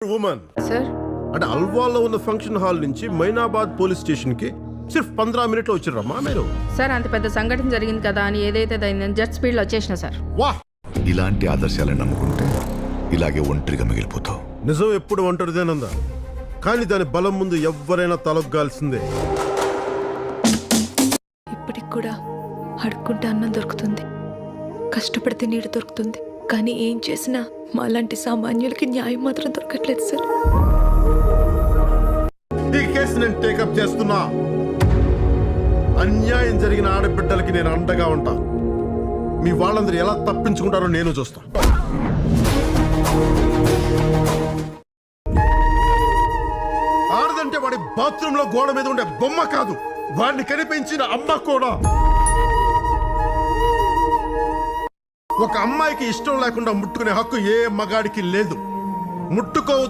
Women sir అంటే అల్వాల్లో ఉన్న function hall నుంచి మైనాబాద్ పోలీస్ స్టేషన్కి సిర్ఫ్ పంద్రా మినిట్లో వచ్చిర్రమ్మా మీరు? సార్ అంత పెద్ద సంఘటన జరిగింది కదా అని ఏదైతే అయిందని జెట్ స్పీడ్లో వచ్చేసిన సార్ వా! ఇలాంటి ఆదర్శాలను నమ్ముకుంటే ఇలాగే ఒంటరిగా మిగిలిపోతావు. నిజం ఎప్పుడు ఒంటరిదేనందా? కానీ దాని బలం ముందు ఎవ్వరైనా తలొగ్గాల్సిందే. ఇప్పటికి కూడా అడుక్కుంటే అన్నం దొరుకుతుంది. కష్టపడితే నీడ దొరుకుతుంది. కానీ ఏం చేసినా మాలాంటి సామాన్యులకి న్యాయం మాత్రం దొరకట్లేదు సార్. ఈ కేసు నేను టేకప్ చేస్తున్నా. అన్యాయం జరిగిన ఆడబిడ్డలకి నేను అండగా ఉంటా. మీ వాళ్ళందరూ ఎలా తప్పించుకుంటారో నేను చూస్తా. ఆడదంటే వాడి బాత్రూంలో గోడ మీద ఉండే బొమ్మ కాదు. వాడిని కనిపించిన అమ్మ కూడా. ఒక అమ్మాయికి ఇష్టం లేకుండా ముట్టుకునే హక్కు ఏ మగాడికి లేదు. ముట్టుకో